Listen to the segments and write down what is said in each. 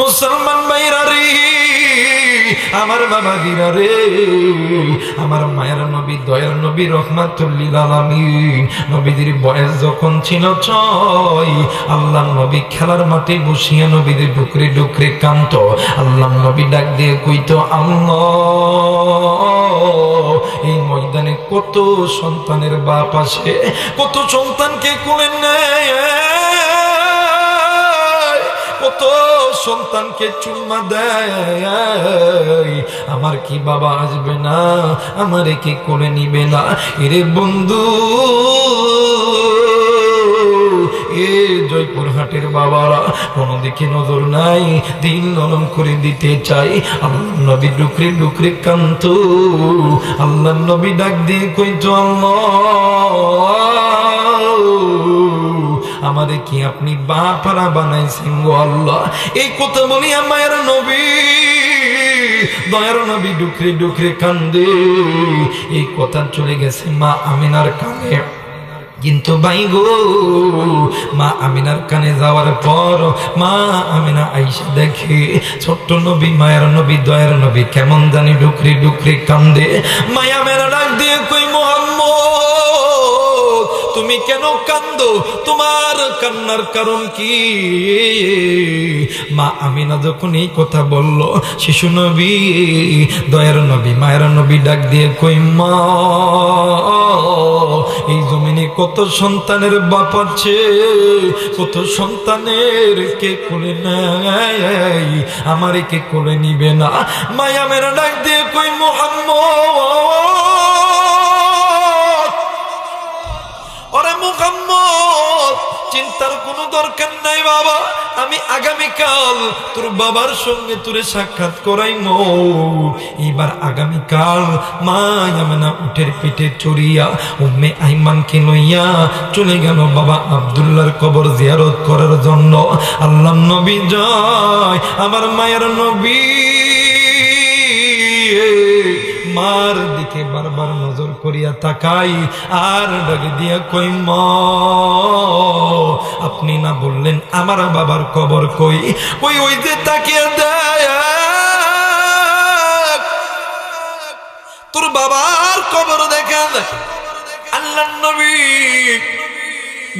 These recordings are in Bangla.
মুসলমান ভাইরা রে, আমার বাবা গিরা রে, আমার মায়ের নবী, দয়ার নবী, রহমাতুল্লিল আলামিন। নবীদের বয়স যখন ছিল ছয় আল্লাহ নবী খেলার মাঠে বসিয়া নবীদের ডুকরে ডুকরে কান্ত আল্লাহ নবী ডাক দিয়ে কইতো, আল্লাহ, এই ময়দানে কত সন্তানের বাপ আসে কত সন্তানকে কোলে নেয়, কত সন্তানকে চুম্মা দেয়। আমার কি বাবা আসবে না? আমারে কি করে নিবে না? এরে বন্ধু, এ জয়পুর হাটের বাবারা, কোনো দিকে নজর নাই, দিন নরম করে দিতে চাই। আল্লাহ নবী ডুকরে ডুকরে কান্ত আল্লাহ নবী ডাক দিয়ে কইতো, আল্লাহ আমাদের কি আপনি বাপারা বানাইছেন গো আল্লাহ? এই কথা বলি আমার নবী, দয়ার নবী ডুকরে ডুকরে কান্দে। এই কথা চলে গেছে মা আমিনার কানে। কিন্তু ভাই গো, মা আমিনার কানে যাওয়ার পর মা আমিনা আইসা দেখে ছোট্ট নবী, মায়ের নবী, দয়ার নবী কেমন জানি ডুকরি ডুকরি কান্দে। মায়া মেরা ডাক দিয়ে কই মোহাম্মদ? তুমি কেন কান্দো? তোমার কান্নার কারণ কি? মা আমিনা যখন এই কথা বলল, শিশু নবী, দয়ার নবী, মায়ের নবী ডাক দিয়ে কই, মা, এই জমিনে কত সন্তানের বাপ আছে? কত সন্তানের কে কোলে নেয়? আমার কে কোলে নিবে না? মায়া মেরা ডাক দিয়ে কই, মোহাম্মদ চিন্তার কোনো দরকার নাই বাবা। আমি আগামীকাল তোর বাবার সঙ্গে তোরে সাক্ষাৎ করাই এবার আগামীকাল মা না উঠের পিঠে চড়িয়া উম্মে আইমানকে লইয়া চলে গেল বাবা আবদুল্লার কবর জিয়ারত করার জন্য। আল্লাহ নবী জয় আমার মায়ের নবী। মার দিকে বারবার নজর করিয়া তাকাই, আর ডাকে দিয়া কই মা আপনি না বললেন, আমার বাবার কবর কই? ওই ওই যে তাকিয়ে দেয় তোর বাবার কবর দেখা আল্লাহ নবী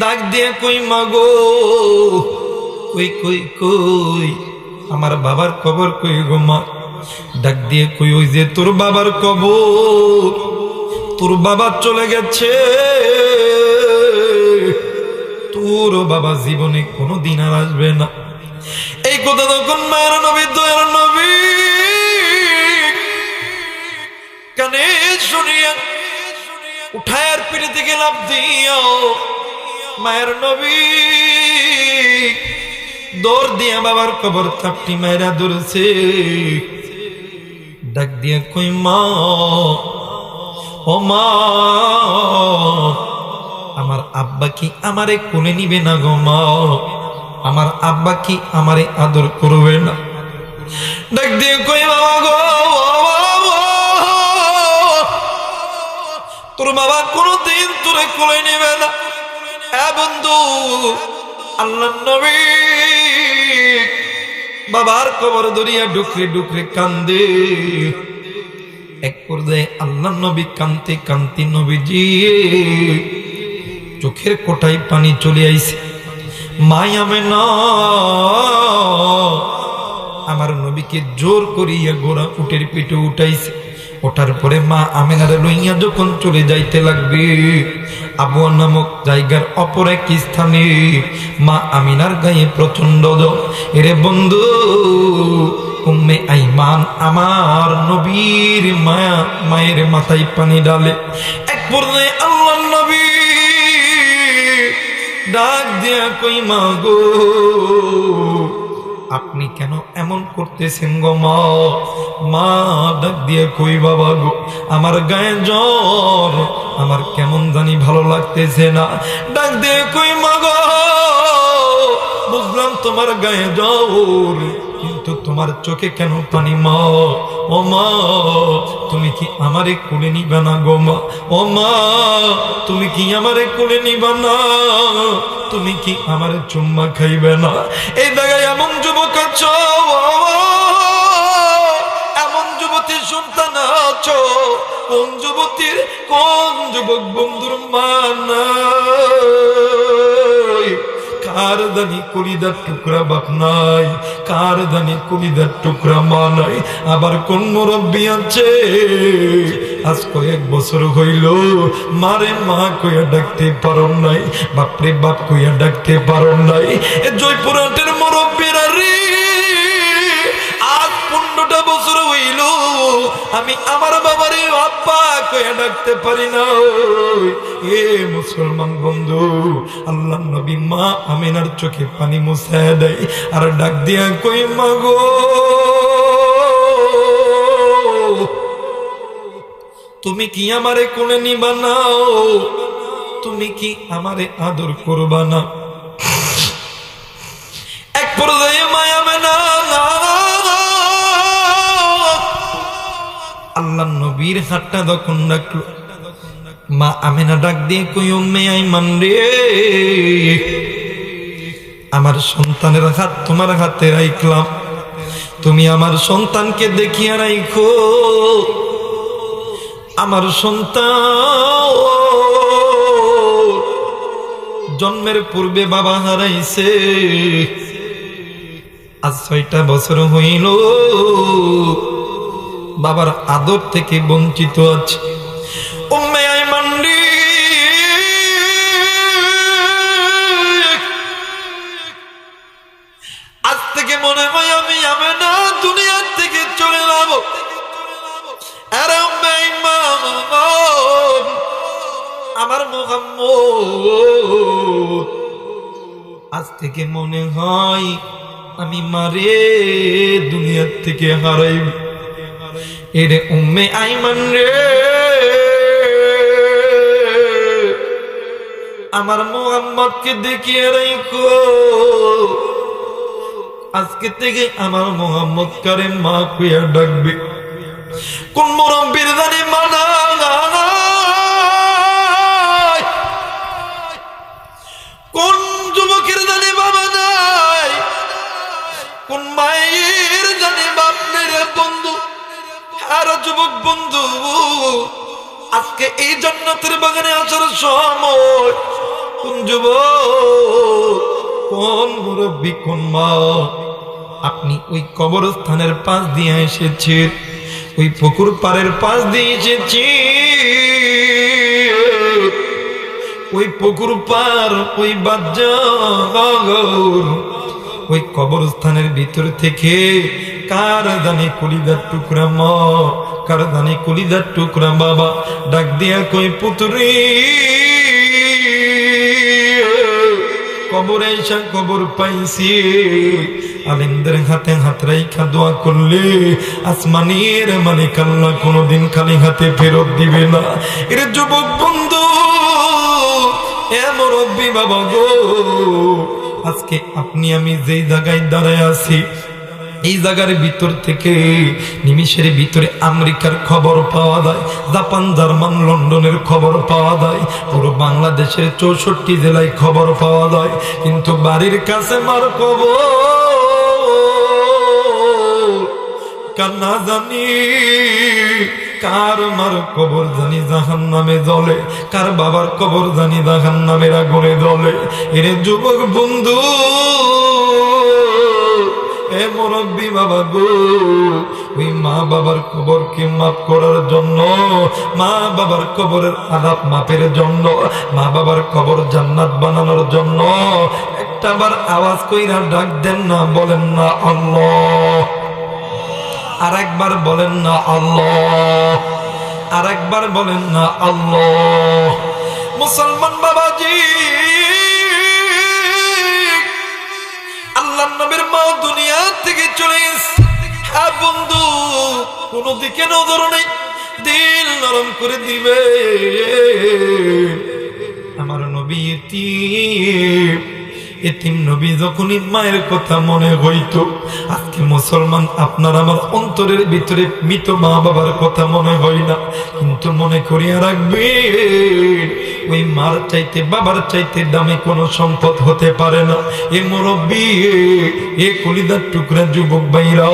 ডাক দিয়ে কই মাগো কই কই কই? আমার বাবার কবর কই গো, মা? ডাক দিয়ে কই, ওই যে তোর বাবার কবর, তোর বাবা চলে গেছে। তোর বাবা, জীবনে কোনো দিন আর আসবে না। এই কথা তখন মায়ের নবী, দয়ার নবী। কানে শুনিয়া, উঠায়ের থেকে লাভ দিও মায়ের নবী। দৌড় দিয়া বাবার কবর থাপটি মায়েরা ধরেছে। ডাক দিয়া কই মা, ও মা। আমার আব্বা কি আমারে কোলে নিবে না গো মা? আমার আব্বা কি আমারে আদর করবে না? ডাক দিয়ে কই বাবা গো তোর বাবা কোনদিন তোরে কোলে নিবে না। বন্ধু, আল্লাহ নবী, বাবার কবর দরিয়া ডুকরে ডুকরে কান্দে। এক পর্যায়ে আল্লাহ নবী কান্তে কান্তি নবীজি চোখের কোটায় পানি চলে আইছে। মাই আমে না আমার নবীকে জোর করিয়া গোড়া উটের পিঠে উঠাইছে। ওঠার পরে মা আমেনারে লইয়া যখন চলে যাইতে লাগবে, আবুয়া নামক জায়গার অপর এক স্থানে মা আমিনার গায়ে প্রচণ্ড। এরে বন্ধু, উম্মে আইমান আমার নবীর মায়া, মায়ের মাথায় পানি ডালে এক পর্যায়ে ডাক দিয়া কই, মা গো, আপনি কেন এমন করতেছেন গো, মা? মা ডাক দিয়ে কই, বাবা গো, আমার গায়ে জ্বর, আমার কেমন জানি ভালো লাগতেছে না। ডাক দিয়ে কই, মা গো, বুঝলাম তোমার গায়ে জ্বর কিন্তু তোমার চোখে কেন পানি মা? ও মা, তুমি কি আমারে কুলে নিবা না গো মা? ও মা, তুমি কি আমারে কুলে নিবা না? তুমি কি আমারে চুম্মা খাইবে না? এই জায়গায় এমন যুবক আছো এমন যুবতী সন্তান আছো, কোন যুবতীর, কোন যুবক বন্ধুর মা না? কার দানি কলিদার টুকরা বাপ নাই? কার দানি কলিদার টুকরা মা নাই? আবার কোন মুরব্বী আছে? আজ কয়েক বছর হইল, মারে মা কইয়া ডাকতে পারো নাই, বাপরে বাপ কইয়া ডাকতে পারো নাই। এ জয়পুরহাটের মুরব্বীরা রে! পনেরোটা বছর হইল, আমি আমার বাবারে আব্বা কইয়া ডাকতে পারি না। এ মুসলমান বন্ধু, আল্লাহ নবী মা আমিনার চোখে পানি মুছায় দেয়, আর ডাক দিয়া কই মাগো তুমি কি আমারে কোলে নিবা নাও? তুমি কি আমারে আদর করবা না? নবীর হাতটা তখন ডাকলো। মা আমেনা ডাক দিয়ে কই উম্মে আইমান রে। আমার সন্তানের হাত তোমার হাতে রাইখলাম। তুমি আমার সন্তানকে দেখিয়া রাইখো। আমার সন্তান জন্মের পূর্বে বাবা হারাইছে। আজ ছয়টা বছর হইল। বাবার আদর থেকে বঞ্চিত আছে। আজ থেকে মনে হয় আমি দুনিয়ার থেকে চলে আমার আজ থেকে মনে হয় আমি মারে দুনিয়ার থেকে হারাইব। এরে উম্মে আইমান রে। আমার মোহাম্মদকে দেখিয়ে রাখো আজকে থেকে আমার মোহাম্মদ কারে মা কুয়া ডাকবে। কোন মুরব্বীর জানি যুবক বন্ধু, আজকে এই জান্নাতের বাগানে আসার সময়। কোন যুবক, কোন মুরব্বী, কোন মা, আপনি ওই কবরস্থানের পাশ দিয়ে এসেছেন, ওই পুকুর পাড়ের পাশ দিয়ে এসেছি ওই পুকুর পার, ওই বাজার, ওই কবরস্থানের ভিতর থেকে কার জানে কলিদার টুকরা মা কার জানে কলিদার টুকরা বাবা ডাক দিয়া কই, পুতুরি, কবরে এসা কবর পাইছি। আলিমদের হাতে হাত রাইখা দোয়া করলে আসমানের মালিক আল্লাহ কোনোদিন খালি হাতে ফেরত দিবে না। এর যুবক বন্ধু, এ মুরব্বী বাবা গো, আজকে আপনি আমি যেই জায়গায় দাঁড়ায় আছি এই জায়গার ভিতর থেকে নিমিষের ভিতরে আমেরিকার খবর পাওয়া যায়, জাপান, জার্মান, লন্ডনের খবর পাওয়া যায়, পুরো বাংলাদেশের চৌষট্টি জেলায় খবর পাওয়া যায়। কিন্তু বাড়ির কাছে মার খবর কান্না জানি, কার মার কবর জানি জাহান নামে জলে কার বাবার কবর জানি জাহান নামের আগুনে জলে এরে যুবক বন্ধু এ মুরব্বী বাবা গো, ওই মা বাবার কবরকে করার জন্য, মা বাবার কবরের মাপের জন্য, মা বাবার কবর জান্নাত বানানোর জন্য আওয়াজ কইরা ডাক দেন না, বলেন না আল্লাহ। আর একবার বলেন না আল্লাহ। আর একবার বলেন না আল্লাহ। মুসলমান বাবাজি নবীর মা দুনিয়া থেকে চলে হ্যাঁ বন্ধু, কোন দিকে নজর নেই। দিল নরম করে দিবে। আমার নবী এতিম নবী যখনই মায়ের কথা মনে হইতো, আজকে মুসলমান আপনার আমার অন্তরের ভিতরে মৃত মা বাবার কথা মনে হয় না। কিন্তু মনে করিয়া রাখবে, ওই মার চাইতে, বাবার চাইতে দামি কোনো সম্পদ হতে পারে না। এ মুরব্বী, এ কলিদার টুকরা যুবক ভাইরা,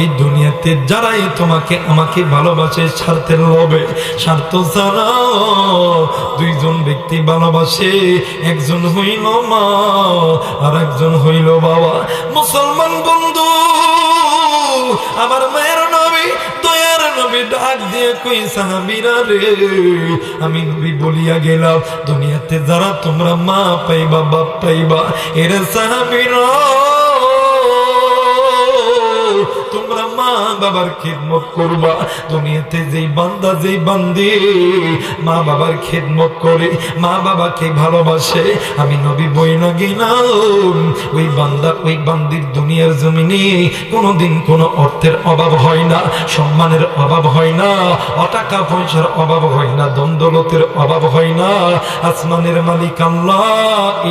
এই দুনিয়াতে যারাই তোমাকে, আমাকে ভালোবাসে, স্বার্থের লবে স্বার্থ ছাড়া দুইজন ব্যক্তি ভালোবাসে, একজন হইল মা। আর একজন হইল বাবা। মুসলমান বন্ধু, আমার মায়ের নবী, দয়ার নবী ডাক দিয়ে কই সাহাবিরা রে? আমি নবী বলিয়া গেলাম, দুনিয়াতে যারা তোমরা মা পাইবা, বাপ পাইবা, এর সাহাবিরা বাবার করবা। দুনিয়াতে যেই বান্দা, যেই বান্দি, মা বাবার করে, মা বাবাকে ভালোবাসে। আমি নবী বই না গেলাম, ওই বান্দা, ওই বান্দির দুনিয়ার জমিনে কোনোদিন কোনো অর্থের অভাব হয় না, সম্মানের অভাব হয় না, অটাকা পয়সার অভাব হয় না দ্বন্দ্বলতের অভাব হয় না। আসমানের মালিক আল্লাহ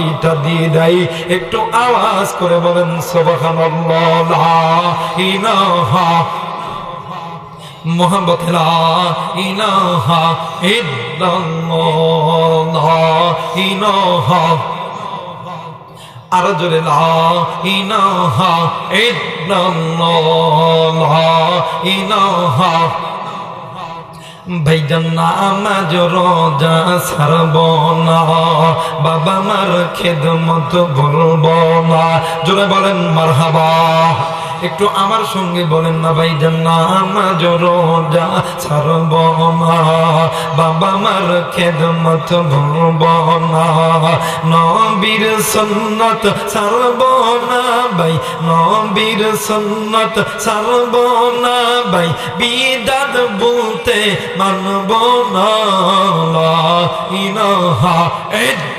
এইটা দিয়ে দেয়, একটু আওয়াজ করে বলেন সবাহান ইলাহা মোহাম্মদ ইলাহা ইল্লাল্লাহ, ইলাহা আর জোরে লা ইলাহা ইল্লাল্লাহ, ইলাহা ভাইজান নামাজ রোজা সারব না, বাবা মার খেদমত বলব না। জোরে বলেন, মারহাবা। একটু আমার সঙ্গে বলেন না ভাই নামাজ রোজা ছাড়ব বাবা মার খেদমত ভুলব না। নবীর সন্নত ছাড়ব না ভাই, নবীর সন্নত ছাড়ব না ভাই। বিদাত বলতে মানব না ইল্লাল্লাহ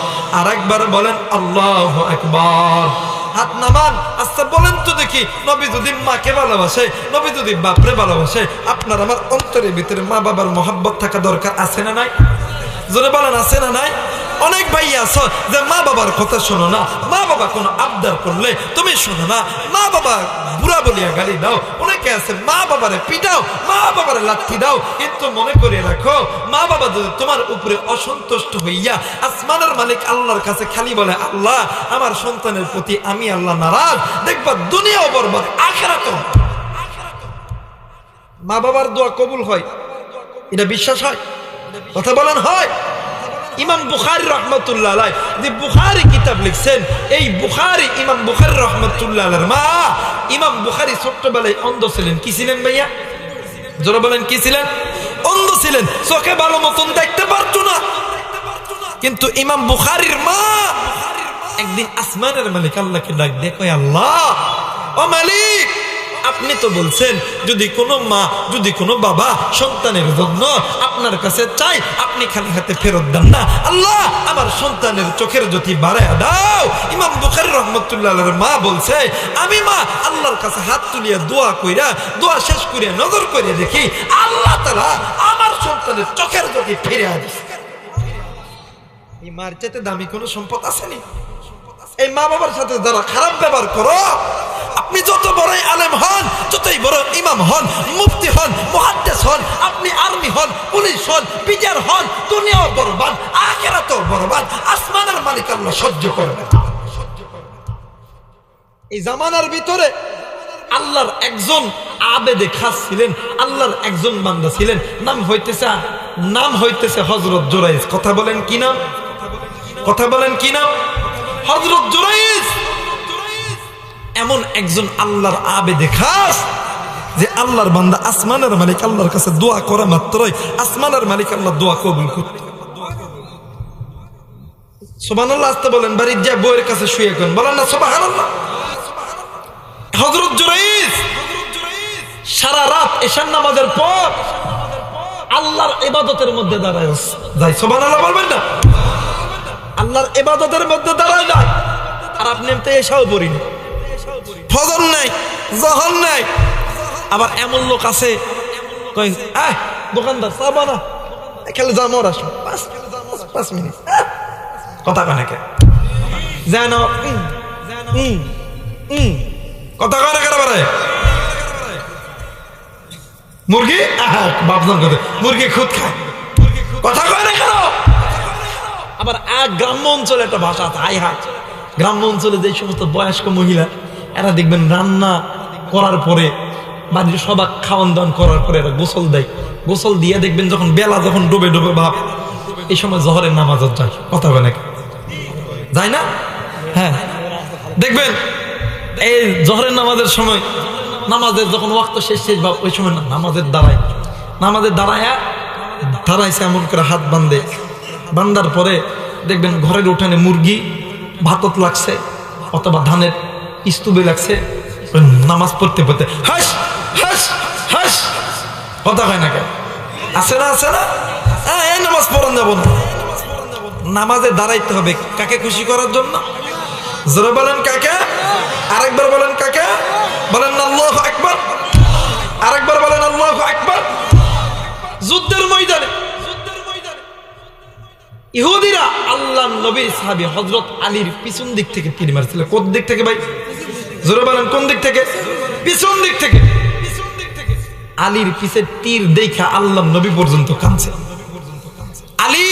আর একবার বলেন, আল্লাহ একবার হাত নামান আচ্ছা বলেন তো দেখি, নবী যদি মাকে ভালোবাসে, নবী যদি বাপরে ভালোবাসে, আপনার আমার অন্তরের ভিতরে মা বাবার মহাব্বত থাকা দরকার আছে না নাই? জোরে বলেন, আছে না নাই? অনেক ভাই আছো যে মা বাবার কথা শোনো না, মা বাবা কোনো আবদার করলে তুমি শোনো না, মা বাবা বুড়া বলিয়া গালি দাও, অনেকে আছে মা বাবারে পিটাও, মা বাবারে লাথি দাও, কিন্তু মনে করে রাখো, মা বাবা যদি তোমার উপরে অসন্তুষ্ট হইয়া আসমানের মালিক আল্লাহর কাছে খালি বলে, আল্লাহ, আমার সন্তানের প্রতি আমি আল্লাহ নারাজ, দেখবা দুনিয়াও বরবাদ আখেরাত মা বাবার দোয়া কবুল হয়, এটা বিশ্বাস হয়? কথা বলেন, হয়? ইমাম বুখারি রহমতুল্লাহ আলাই যে বুখারি কিতাব লিখছেন, এই বুখারি ইমাম বুখারি রহমতুল্লাহ মা ইমাম বুখারি ছোট্টবেলায় অন্ধ ছিলেন। কি ছিলেন ভাইয়া? জোরে বলেন, কি ছিলেন? অন্ধ ছিলেন, চোখে ভালো মতন দেখতে পারতো না। কিন্তু ইমাম বুখারির মা একদিন আসমানের মালিক আল্লাহকে ডাক, দেখো আল্লাহ, ও মালিক আপনি তো বলছেন, যদি কোনো মা, যদি কোনো বাবা সন্তানের জন্য আপনার কাছে চাই আপনি খালি হাতে ফেরত দেন না। আল্লাহ, আমার সন্তানের চোখের জ্যোতি বাড়ায় দাও। ইমাম বুখারি রহমতুল্লাহ মা বলছে, আমি মা, আল্লাহর কাছে হাত তুলিয়া দোয়া কইরা, দোয়া শেষ করিয়া নজর করিয়া দেখি, আল্লাহ তারা আমার সন্তানের চোখের জ্যোতি ফিরে এই মার চাইতে দামি কোনো সম্পদ আসেনি এই মা বাবার সাথে যারা খারাপ ব্যবহার করো আপনি যত বড়ই আলেম হন, যতই বড় ইমাম হন, মুফতি হন মহাদ্দেশ হন, আপনি আর্মি হন, পুলিশ হন বিচার হন, দুনিয়াও বরবাদ আখেরা তো বরবাদ, আসমানের মালিক আল্লাহ সহ্য করবে। এই জামানার ভিতরে আল্লাহর একজন আবেদে খাস ছিলেন, আল্লাহর একজন বান্দা ছিলেন। নাম হইতেছে নাম হইতেছে হজরত জোরাইজ। কথা বলেন কি নাম? কথা বলেন কি নাম? হজরত জোরাইজ! এমন একজন আল্লাহর আবেদে খাস যে আল্লাহর বান্দা আসমানের মালিক আল্লাহর কাছে দোয়া করা মাত্রই আসমানের মালিক আল্লাহ দোয়া কবুল করতে না আল্লাহর না? এবাদতের মধ্যে দাঁড়ায় যায় আর আপনি এসাও পড়িনি। ফজর নাই, জহর নাই। আবার এমন লোক আছে দোকানদার, চা বানা। খেলে যা মর আসো। পাঁচ মিনিট। কথা কয় নাকি যেন কথা না বারে মুরগি? বাপজন কথা। মুরগি খুদ খায়। কথা কয় না আবার এক গ্রাম্য অঞ্চলে একটা ভাষা আছে হাই হাই গ্রাম্য অঞ্চলে যে সমস্ত বয়স্ক মহিলা এরা দেখবেন রান্না করার পরে, বাড়ির সবাক খাওয়ান দাওয়ান করার পরে এরা গোসল দেয়। গোসল দিয়ে দেখবেন যখন বেলা যখন ডুবে ডুবে ভাব, এই সময় জহরের নামাজ যায়। কথা বলে যায় না? হ্যাঁ। দেখবেন, এই জহরের নামাজের সময়, নামাজের যখন ওয়াক্ত শেষ শেষ ভাব, ওই সময় নামাজের দাঁড়ায় নামাজের দাঁড়ায় দাঁড়াইছে এমন করে হাত বান্ধে বান্ধার পরে দেখবেন ঘরের উঠানে মুরগি, ভাতত লাগছে, অথবা ধানের স্তূপে লাগছে নামাজ পড়তে পড়তে। হাস হাস হাস। কথা হয় না কেন আছে না আছে না? এই নামাজ পড়ান যাব না নামাজে দাঁড়াইতে হবে। কাকে খুশি করার জন্য? জোরে বলেন কাকে? আরেকবার বলেন কাকে? বলেন আল্লাহ একবার আরেকবার বলেন আল্লাহ একবার যুদ্ধের ময়দানে। ইহুদিরা আল্লাহ নবীর সাহাবী হজরত আলীর পিছন দিক থেকে তীর মারছিল। কোন দিক থেকে ভাই? জোরে বলেন, কোন দিক থেকে? পিছন দিক থেকে। আলীর পিছে তীর দেখা আল্লাহ নবী পর্যন্ত কাঁদছে। আলী!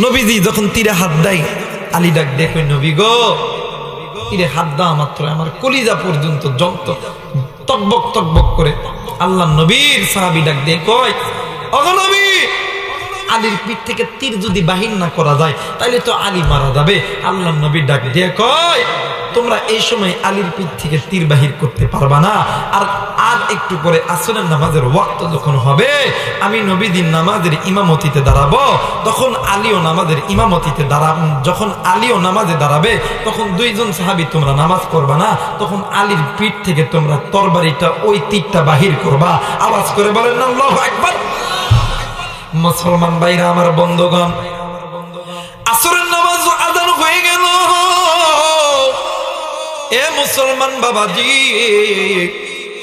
নবীজি যখন তীরে হাত দেয়, আলী ডাক দেখবে নবী গো, তীরে হাত দেওয়া মাত্র, আমার কলিজা পর্যন্ত জন্ত তকবক তকবক করে আল্লাহ নবীর সাহাবি ডাক দিয়ে কয় অগনবী আলীর পিঠ থেকে তীর যদি বাহির না করা যায় তাহলে তো আলী মারা যাবে। আল্লাহ নবী ডাক দিয়ে কয় তোমরা এই সময় আলীর পিঠ থেকে তীর বাহির করতে পারবা না। আর আর একটু পরে আসরের নামাজের ওয়াক্ত যখন হবে, আমি নবীদিন নামাজের ইমামতিতে দাঁড়াবো। তখন আলীও নামাজের ইমামতিতে দাঁড়া যখন আলীও নামাজে দাঁড়াবে, তখন দুইজন সাহাবি তোমরা নামাজ করবা না। তখন আলীর পিঠ থেকে তোমরা তরবারিটা ওই তীরটা বাহির করবা। আওয়াজ করে বলেন না আল্লাহু আকবার! মুসলমান ভাইরা, আমার বন্ধগণ, আসরের নামাজ এ মুসলমান বাবাজি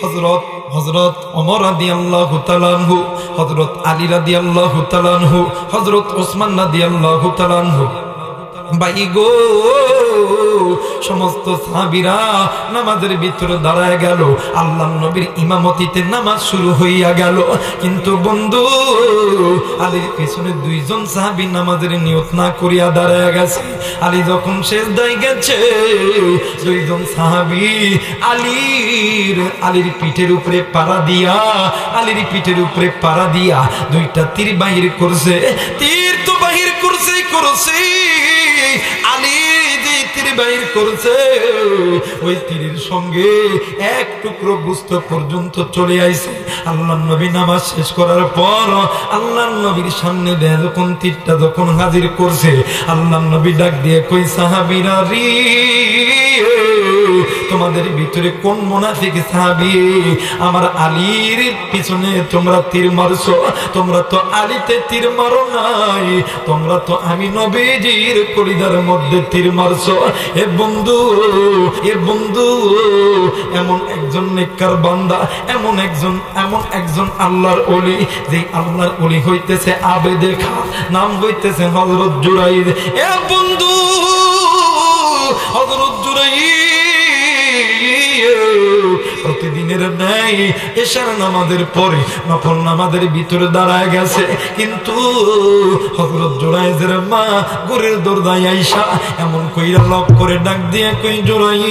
হজরত হজরত অমর আদি আল্লাহ তালানহু হজরত আলী রাদি আল্লাহ তালানহু হজরত ওসমান রাদি আল্লাহ তালানহু বাই গো, সমস্ত সাহাবিরা নামাজের ভিতরে দাঁড়ায় গেল। আল্লাহ নবীর ইমামতিতে নামাজ শুরু হইয়া গেল। কিন্তু বন্ধু, আলীর পেছনে দুইজন সাহাবি নামাজের নিয়ত না করিয়া দাঁড়ায় গেছে। আলী যখন শেষ দায় গেছে, দুইজন সাহাবি আলীর আলীর পিঠের উপরে পাড়া দিয়া, আলীর পিঠের উপরে পাড়া দিয়া দুইটা তীর বাহির করছে। তীর তো বাহির করছে করছে বাহির করছে, ওই তীরের সঙ্গে এক টুকরো গুস্ত পর্যন্ত চলে আইছে। আল্লাহ নবী নামাজ শেষ করার পর আল্লাহ নবীর সামনে দেয় যখন তীরটা যখন হাজির করছে আল্লাহ নবী ডাক দিয়ে কই, সাহাবিরা রে, তোমাদের ভিতরে কোন মোনাফিক সাহাবি? আমার আলীর পিছনে তোমরা তীর মারছো, তোমরা তো আলীতে তীর মারো নাই, তোমরা তো আমি নবীজির কলিদার মধ্যে তীর মারছো। এ বন্ধু, হে বন্ধু, এমন একজন নেককার বান্দা, এমন একজন এমন একজন আল্লাহর অলি যে আল্লাহর অলি হইতেছে আবে খান, নাম হইতেছে হজরত জুরাইদ এ বন্ধু হজরত জুরাইদ প্রতিদিনের ন্যায় এশার নামাজের পরে নফল নামাজের ভিতরে দাঁড়ায় গেছে। কিন্তু হজরত জোড়াইজের মা গোরের দরদায় আইসা এমন কইরা লক করে ডাক দিয়ে কই জোড়াই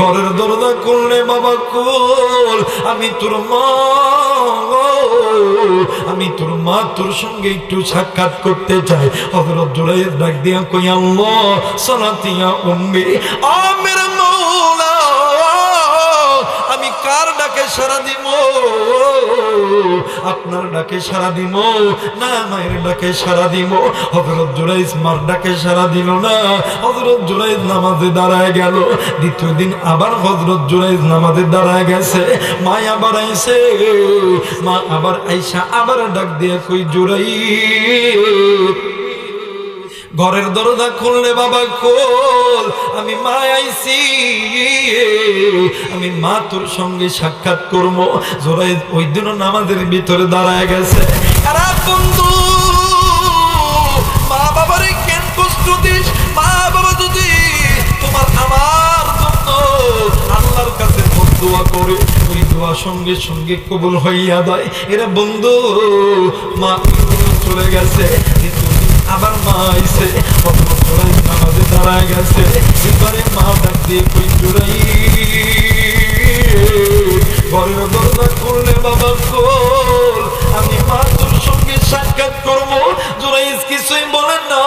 ঘরের দরজা করলে বাবা কোল আমি তোর মা আমি তোর মা তোর সঙ্গে একটু সাক্ষাৎ করতে চাই। হজরত জোড়াইয়ের ডাক দিয়া কই, আল্লাহ সনাতিয়া উম্মি আমি কার ডাকে সারা দিব আপনার ডাকে সারা দিব না, মায়ের ডাকে সারা দিব হজরত জুরাইজ মার ডাকে সারা দিল না? হজরত জুরাইজ নামাজে দাঁড়ায় গেল। দ্বিতীয় দিন আবার হজরত জুরাইজ নামাজে দাঁড়ায় গেছে। মা আবার আইসে মা আবার আইসা আবার ডাক দিয়ে কই জুরাই ঘরের দরজা খুললে বাবা খোল, আমি মা আইছি। আমি মা তোর সঙ্গে সাক্ষাৎ করব। জোরাই ওই দিনও নামাজের ভিতরে দাঁড়ায় গেছে। তোমার কাছে করে, ওই সঙ্গে সঙ্গে কবুল হইয়া দেয় এরা বন্ধু, মা চলে গেছে। দ্বিতীয় আবার মা আইছে জোড়াই দাঁড়ায় গেছে। এবারে মা ডাক দিয়ে কই জোড়াই ঘরের বাবা খোল। আমি মা তোর সঙ্গে সাক্ষাৎ করব জোড়াই কিছুই বলেন না।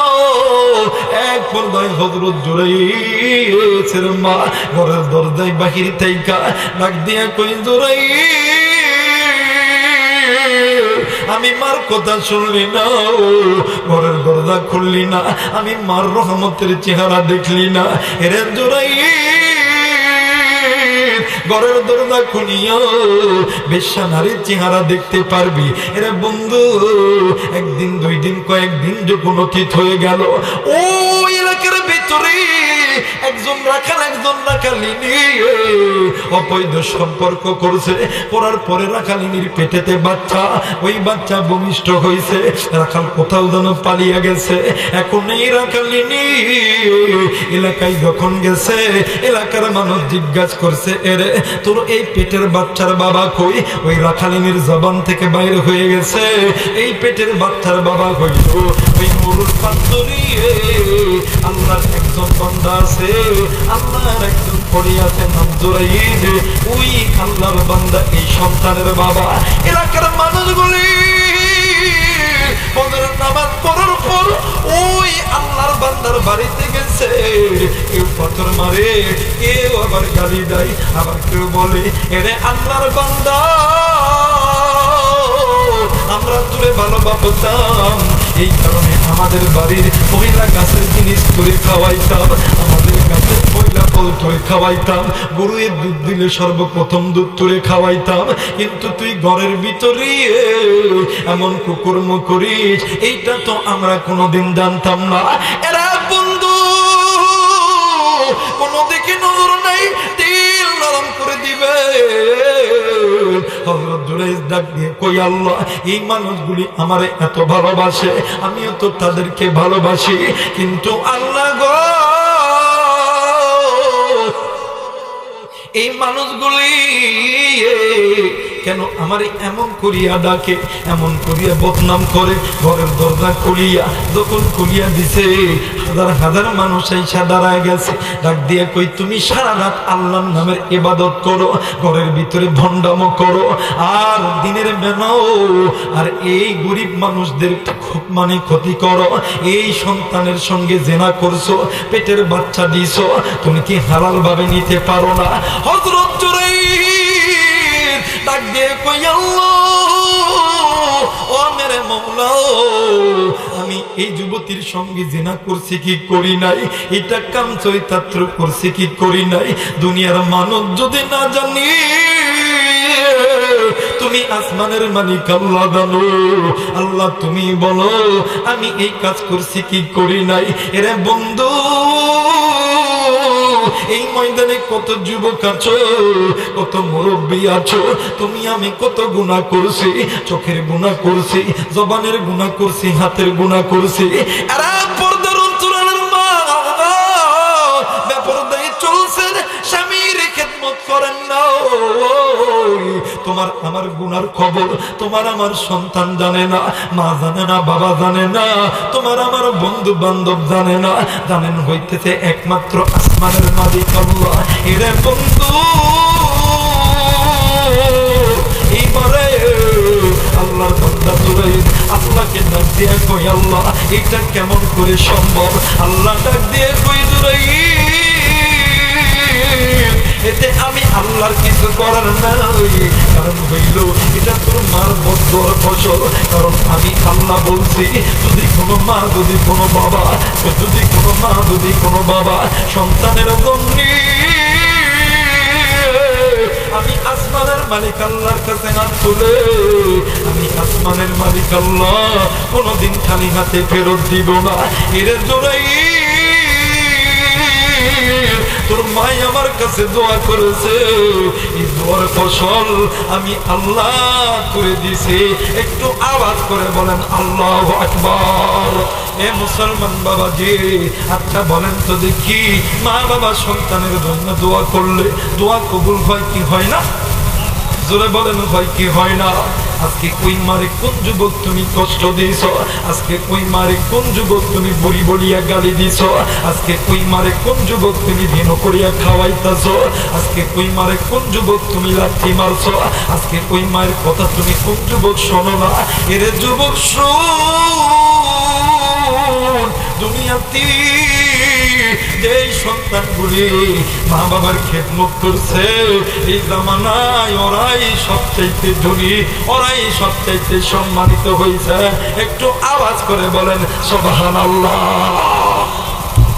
এক পর্দায় হজরত জোড়াই মা ঘরের দরজায় বাহির থেকে ডাক দিয়া কই জোড়াই আমি মার কথা শুনলি না ঘরের দরজা খুললি না, আমি মার রহমতের চেহারা দেখলি না। এরে জোড়াই ঘরের দরজা খুলিয়া বেশ্যা নারীর চেহারা দেখতে পারবি। এরা বন্ধু, একদিন, দুই দিন, কয়েকদিন যখন অতীত হয়ে গেল, ও এলাকার ভিতরে একজন রাখাল, একজন রাখালিনী অবৈধ সম্পর্ক করছে। করার পরে রাখালিনীর পেটেতে বাচ্চা, ওই বাচ্চা ভূমিষ্ঠ হয়েছে রাখাল কোথাও যেন পালিয়ে গেছে। এখন এই রাখালিনী এলাকায় যখন গেছে, এলাকার মানুষ জিজ্ঞাসা করছে, এরে, তোর এই পেটের বাচ্চার বাবা কই? ওই রাখালিনীর জবান থেকে বাইরে হয়ে গেছে। এই পেটের বাচ্চার বাবা হইল ওই মরুর পান্তরি আল্লাহর একজন বান্দা আছে। আল্লাহর একজন পড়ি আছে নাম জোরাইদ ওই আল্লাহর বান্দা, এই সন্তানের বাবা। এলাকার মানুষগুলি বাড়িতে গেছে। কেউ পাথর মারে, কেউ আবার গালি দেয়, আবার কেউ বলে, এরে আল্লাহর বান্দা, আমরা তুলে ভালো ভাবতাম এই কারণে আমাদের বাড়ির পয়লা গাছের জিনিস করে খাওয়াইতাম, আমাদের গাছের পয়লা ফল করে খাওয়াইতাম, গরুয়ের দুধ দিলে সর্বপ্রথম দুধ তুলে খাওয়াইতাম। কিন্তু তুই ঘরের ভিতরে এমন কুকর্ম করিস, এইটা তো আমরা কোনোদিন জানতাম না। এরা বন্ধু, কোনো দিকে নজর নাই, তেল নরম করে দিবে। আল্লাহ, এই মানুষগুলি আমারে এত ভালোবাসে, আমিও তো তাদেরকে ভালোবাসি। কিন্তু আল্লাহ গো, এই মানুষগুলি কেন আমার এমন করিয়া ডাকে, এমন করিয়া বদনাম করে? ঘরের দরজা খুলিয়া দখল খুলিয়া দিছে। হাজার হাজার মানুষ এসে দাঁড়ায় গেছে। ডাক দিয়ে কই, তুমি সারা রাত আল্লাহর নামের ইবাদত করো, ঘরের ভিতরে ভণ্ডামো করো, আর দিনের বেলাও। আর এই গরিব মানুষদের খুব মানে ক্ষতি করো। এই সন্তানের সঙ্গে জেনা করছ, পেটের বাচ্চা দিছো। তুমি কি হালাল ভাবে নিতে পারো না? হজরত জোরে ডাক দিয়ে ও মেরে মৌলা, আমি এই যুবতীর সঙ্গে জেনা করছি কি করি নাই? এটা কাম চরিতাত্র করছি কি করি নাই? দুনিয়ার মানব যদি না জানি, তুমি আসমানের মালিক, আল্লাহ জানো। আল্লাহ তুমি বলো, আমি এই কাজ করছি কি করি নাই? এরে বন্ধু এই ময়দানে কত যুবক আছো, কত মুরব্বী আছো, তুমি আমি কত গুণা করছি, চোখের গুণা করছি, জবানের গুণা করছি, হাতের গুণা করছি। এরা তোমার আমার গুনার খবর, তোমার আমার সন্তান জানে না, মা জানে না, বাবা জানে না, তোমার আমার বন্ধু বান্ধব জানে না। জানেন হইতেছে একমাত্র আসমানের মালিক আল্লাহ। এরে বন্ধু আল্লাহ, এটা কেমন করে সম্ভব? আল্লাহ ডাক দিয়ে কই দূরাই এতে আমি আল্লাহর কিছু করার নাই। কারণ হইল, এটা তোর মার বদ্ধর ফসল। কারণ আমি আল্লাহ বলছি, যদি কোনো মা, যদি কোনো বাবা, যদি কোনো মা, যদি কোনো বাবা সন্তানের গম্ভীর আমি আসমানের মালিক আল্লাহর কাছে না তুলে আমি আসমানের মালিক আল্লাহ কোনোদিন খালি হাতে ফেরত দিব না। এর জোরাই তোর মাই আমার কাছে দোয়া করেছে, এই দোয়ার ফসল আমি আল্লাহ করে দিছি একটু আওয়াজ করে বলেন, আল্লাহ আকবর। এ মুসলমান বাবা জি আচ্ছা বলেন তো দেখি, মা বাবা সন্তানের জন্য দোয়া করলে দোয়া কবুল হয় কি হয় না? জোরে বলেন, হয় কি, হয় না? আজকে কই মারে কোন যুবক তুমি কষ্ট দিছ আজকে কই মারে কোন যুবক তুমি বুড়ি বলিয়া গালি দিছ আজকে কই মারে কোন যুবক তুমি ভিনো করিয়া খাওয়াইতাছ? আজকে কই মারে কোন যুবক তুমি লাঠি মারছ? আজকে কই মায়ের কথা তুমি কোন যুবক শোনো না? এরে যুবক শোন দুনিয়াতে যে সন্তানগুলি মা বাবার খেদমত করছে, এই জামানায় ওরাই সবচাইতে ধনী, ওরাই সবচাইতে সম্মানিত হয়েছে একটু আওয়াজ করে বলেন সবহান আল্লাহ